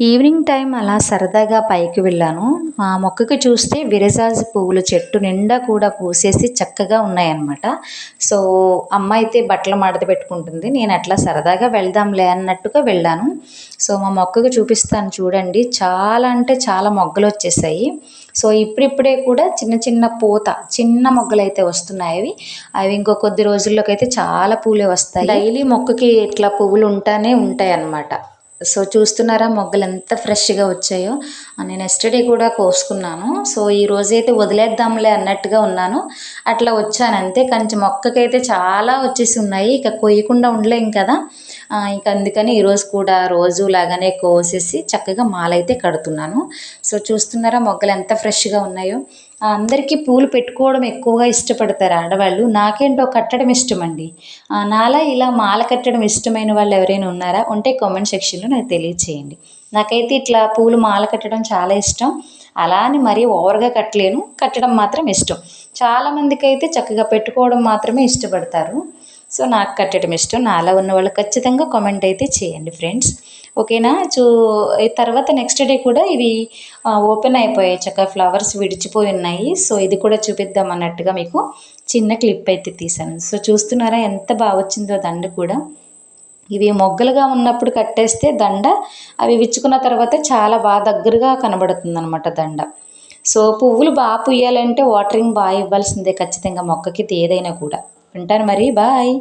Evening time అలా సరదాగా పైకి వెళ్ళాను. ఆ మొక్కకి చూస్తే విరజాజు పువ్వులు చెట్టు నిండా కూడా పూసేసి చక్కగా ఉన్నాయన్నమాట. సో అమ్మ అయితే బట్టలు మడత పెట్టుకుంటుంది. నేను అట్లా సరదాగా వెళ్దాంలే అన్నట్టుగా వెళ్ళాను. సో మా మొక్కకు చూపిస్తాను చూడండి. చాలా అంటే చాలా మొగ్గలు వచ్చేసాయి. సో ఇప్పుడిప్పుడే కూడా చిన్న చిన్న పూత చిన్న మొగ్గలు అయితే వస్తున్నాయి అవి. అవి ఇంకో కొద్ది రోజుల్లోకి అయితే చాలా పూలే వస్తాయి. డైలీ మొక్కకి ఇట్లా పువ్వులు ఉంటానే ఉంటాయి అన్నమాట సో చూస్తున్నారా మొగ్గలు ఎంత ఫ్రెష్గా వచ్చాయో? నేను ఎస్టర్డే కూడా కోసుకున్నాను సో ఈ రోజైతే వదిలేద్దాంలే అన్నట్టుగా ఉన్నాను. అట్లా వచ్చాను అంతే. కొంచెం మొక్కకైతే చాలా వచ్చేసి ఉన్నాయి ఇక కొయ్యకుండా ఉండలేం కదా. ఇంక అందుకని ఈరోజు కూడా రోజు లాగానే కోసేసి చక్కగా మాలైతే కడుతున్నాను. సో చూస్తున్నారా మొగ్గలు ఎంత ఫ్రెష్గా ఉన్నాయో. అందరికీ పూలు పెట్టుకోవడం ఎక్కువగా ఇష్టపడతారు ఆడవాళ్ళు. నాకేంటో కట్టడం ఇష్టం అండి నాలా ఇలా మాల కట్టడం ఇష్టమైన వాళ్ళు ఎవరైనా ఉన్నారా? ఉంటే కామెంట్ సెక్షన్లో నాకు తెలియచేయండి. నాకైతే ఇట్లా పూలు మాల కట్టడం చాలా ఇష్టం. అలా అని మరీ ఓవర్గా కట్టలేను. కట్టడం మాత్రం ఇష్టం. చాలామందికి అయితే చక్కగా పెట్టుకోవడం మాత్రమే ఇష్టపడతారు. సో నాకు కట్టడం ఇష్టం. నాలా ఉన్న వాళ్ళు ఖచ్చితంగా కామెంట్ అయితే చేయండి ఫ్రెండ్స్ ఓకేనా చూ తర్వాత నెక్స్ట్ డే కూడా ఇవి ఓపెన్ అయిపోయాయి. చక్కగా ఫ్లవర్స్ విడిచిపోయి ఉన్నాయి. సో ఇది కూడా చూపిద్దాం అన్నట్టుగా మీకు చిన్న క్లిప్ అయితే తీసాను సో చూస్తున్నారా? ఎంత బాగా వచ్చిందో దండ కూడా. ఇవి మొగ్గలుగా ఉన్నప్పుడు కట్టేస్తే దండ అవి విచ్చుకున్న తర్వాత చాలా బాగా దగ్గరగా కనబడుతుంది అనమాట దండ. సో పువ్వులు బాగా పుయ్యాలంటే వాటరింగ్ బాగా ఇవ్వాల్సిందే ఖచ్చితంగా మొక్కకి ఏదైనా కూడా. ఉంటాను మరి బాయ్.